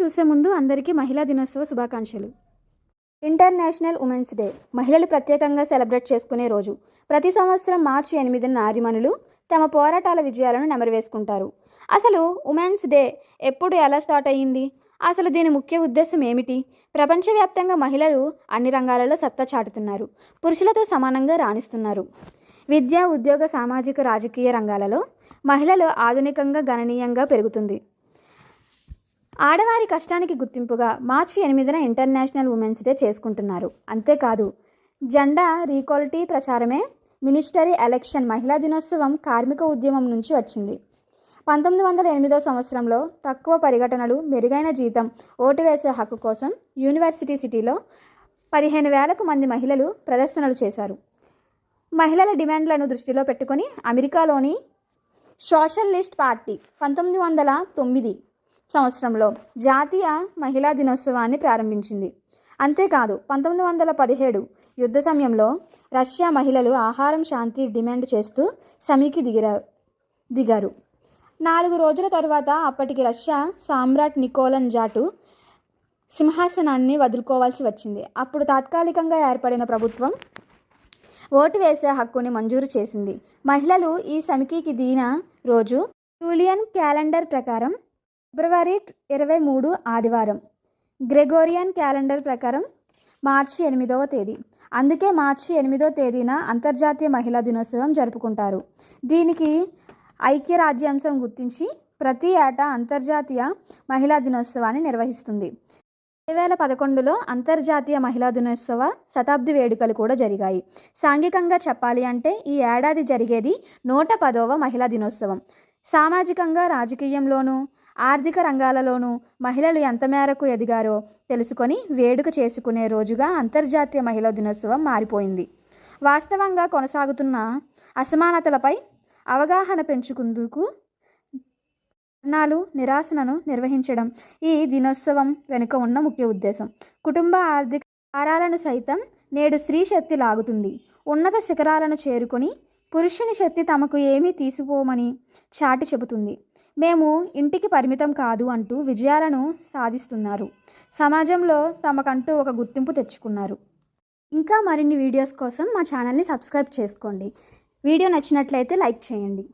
చూసే ముందు అందరికీ మహిళా దినోత్సవ శుభాకాంక్షలు. ఇంటర్నేషనల్ ఉమెన్స్ డే మహిళలు ప్రత్యేకంగా సెలబ్రేట్ చేసుకునే రోజు. ప్రతి సంవత్సరం మార్చి ఎనిమిదిన నారిమణులు తమ పోరాటాల విజయాలను నెమరవేసుకుంటారు. అసలు ఉమెన్స్ డే ఎప్పుడు ఎలా స్టార్ట్ అయ్యింది? అసలు దీని ముఖ్య ఉద్దేశం ఏమిటి? ప్రపంచవ్యాప్తంగా మహిళలు అన్ని రంగాలలో సత్తా చాటుతున్నారు. పురుషులతో సమానంగా రాణిస్తున్నారు. విద్య ఉద్యోగ సామాజిక రాజకీయ రంగాలలో మహిళలు ఆధునికంగా గణనీయంగా పెరుగుతుంది. ఆడవారి కష్టానికి గుర్తింపుగా మార్చి ఎనిమిదిన ఇంటర్నేషనల్ ఉమెన్స్ డే చేసుకుంటున్నారు. అంతేకాదు జెండా రీక్వాలిటీ ప్రచారమే మినిస్టరీ ఎలక్షన్ మహిళా దినోత్సవం కార్మిక ఉద్యమం నుంచి వచ్చింది. పంతొమ్మిది వందల ఎనిమిదో సంవత్సరంలో తక్కువ పరిఘటనలు మెరుగైన జీతం ఓటు వేసే హక్కు కోసం యూనివర్సిటీ సిటీలో పదిహేను వేలకు మంది మహిళలు ప్రదర్శనలు చేశారు. మహిళల డిమాండ్లను దృష్టిలో పెట్టుకొని అమెరికాలోని సోషలిస్ట్ పార్టీ పంతొమ్మిది వందల తొమ్మిది సంవత్సరంలో జాతీయ మహిళా దినోత్సవాన్ని ప్రారంభించింది. అంతేకాదు పంతొమ్మిది వందల పదిహేడు యుద్ధ సమయంలో రష్యా మహిళలు ఆహారం శాంతి డిమాండ్ చేస్తూ సమీకి దిగిరా దిగారు. నాలుగు రోజుల తరువాత అప్పటికి రష్యా సామ్రాట్ నికోలన్ జాటు సింహాసనాన్ని వదులుకోవాల్సి వచ్చింది. అప్పుడు తాత్కాలికంగా ఏర్పడిన ప్రభుత్వం ఓటు వేసే హక్కుని మంజూరు చేసింది. మహిళలు ఈ సమికికి దిగిన రోజు జూలియన్ క్యాలెండర్ ప్రకారం ఫిబ్రవరి ఇరవై మూడు ఆదివారం. గ్రెగోరియన్ క్యాలెండర్ ప్రకారం మార్చి ఎనిమిదవ తేదీ. అందుకే మార్చి ఎనిమిదో తేదీన అంతర్జాతీయ మహిళా దినోత్సవం జరుపుకుంటారు. దీనికి ఐక్యరాజ్యాంశం గుర్తించి ప్రతి ఏటా అంతర్జాతీయ మహిళా దినోత్సవాన్ని నిర్వహిస్తుంది. రెండు వేల పదకొండులో అంతర్జాతీయ మహిళా దినోత్సవ శతాబ్ది వేడుకలు కూడా జరిగాయి. సాంఘికంగా చెప్పాలి అంటే ఈ ఏడాది జరిగేది నూట పదవ మహిళా దినోత్సవం. సామాజికంగా రాజకీయంలోనూ ఆర్థిక రంగాలలోనూ మహిళలు ఎంత మేరకు ఎదిగారో తెలుసుకొని వేడుక చేసుకునే రోజుగా అంతర్జాతీయ మహిళా దినోత్సవం మారిపోయింది. వాస్తవంగా కొనసాగుతున్న అసమానతలపై అవగాహన పెంచుకుందుకు ధర్నాలు నిరాశనను నిర్వహించడం ఈ దినోత్సవం వెనుక ఉన్న ముఖ్య ఉద్దేశం. కుటుంబ ఆర్థిక భారాలను సైతం నేడు స్త్రీ శక్తి లాగుతుంది. ఉన్నత శిఖరాలను చేరుకొని పురుషుని శక్తి తమకు ఏమీ తీసుకోమని చాటి చెబుతుంది. మేము ఇంటికి పరిమితం కాదు అంటూ విజయాలను సాధిస్తున్నారు. సమాజంలో తమకంటూ ఒక గుర్తింపు తెచ్చుకున్నారు. ఇంకా మరిన్ని వీడియోస్ కోసం మా ఛానల్ని సబ్స్క్రైబ్ చేసుకోండి. వీడియో నచ్చినట్లయితే లైక్ చేయండి.